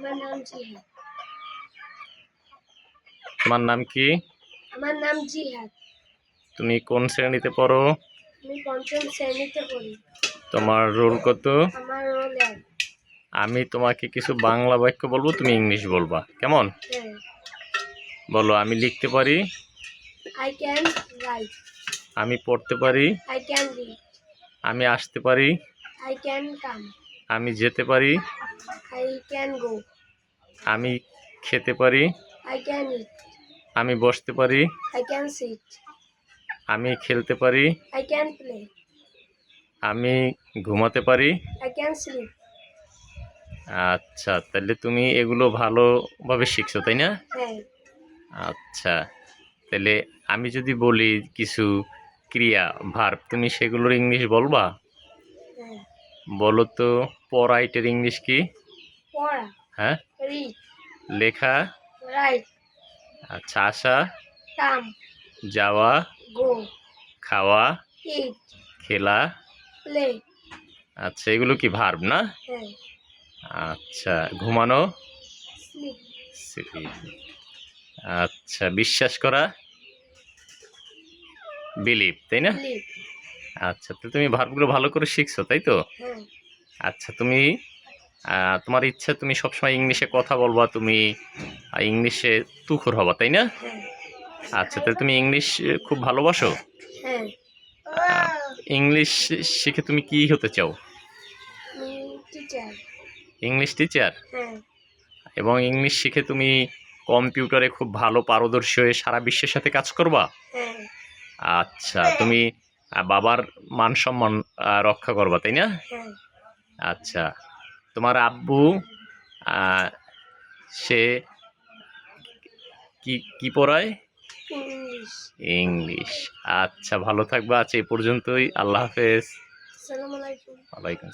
আমার নাম জিহাদ তোমার নাম কি? আমার নাম জিহাদ। তুমি কোন শ্রেণীতে পড়ো? আমি পঞ্চম শ্রেণীতে পড়ি। তোমার রোল কত? আমার রোল এক। আমি তোমাকে কিছু বাংলা বাক্য বলব তুমি ইংলিশ বলবা। কেমন? হ্যাঁ। বলো আমি লিখতে পারি? আই ক্যান রাইট আমি পড়তে পারি? আই ক্যান রিড আমি আসতে পারি? আই ক্যান কাম আমি যেতে পারি? আই ক্যান গো আমি খেতে পারি? আই ক্যান ইট আমি বসতে পারি? আই ক্যান সিট আমি খেলতে পারি? আই ক্যান প্লে আমি ঘুমাতে পারি? আই ক্যান স্লিপ আচ্ছা তাহলে তুমি এগুলো ভালোভাবে শিখছো তাই না? হ্যাঁ। আচ্ছা তাহলে আমি যদি বলি কিছু ক্রিয়া ভার্ব তুমি সেগুলোর ইংলিশ বলবা? বলো তো পড়াইটের ইংলিশ কি? পড়া। হ্যাঁ? লেখা? রাইট আচ্ছা আসা? কাম। যাওয়া? গো খাওয়া? ইট খেলা? প্লে আচ্ছা এগুলো কি ভার্ব না? হ্যাঁ। আচ্ছা ঘুমানো? আচ্ছা বিশ্বাস করা? বিলিভ তাই না? আচ্ছা তো তুমি ভার্বগুলো ভালো করে শিখছো তাই তো? আচ্ছা তুমি তোমার ইচ্ছা তুমি সবসময় ইংলিশে কথা বলবা তুমি ইংলিশে তুখর হবা তাই না? আচ্ছা তাহলে তুমি ইংলিশ খুব ভালোবাসো? হ্যাঁ। ইংলিশ শিখে তুমি কি হতে চাও? ইংলিশ টিচার হ্যাঁ। এবং ইংলিশ শিখে তুমি কম্পিউটারে খুব ভালো পারদর্শী হয়ে সারা বিশ্বের সাথে কাজ করবা? হ্যাঁ। আচ্ছা তুমি বাবার মান সম্মান রক্ষা করবা তাই না? হ্যাঁ। আচ্ছা তোমার আব্বু সে কি কি পড়ায়? ইংলিশ। আচ্ছা ভালো থাকবা আচ্ছা এই পর্যন্তই। আল্লাহ হাফেজ। আসসালামু আলাইকুম।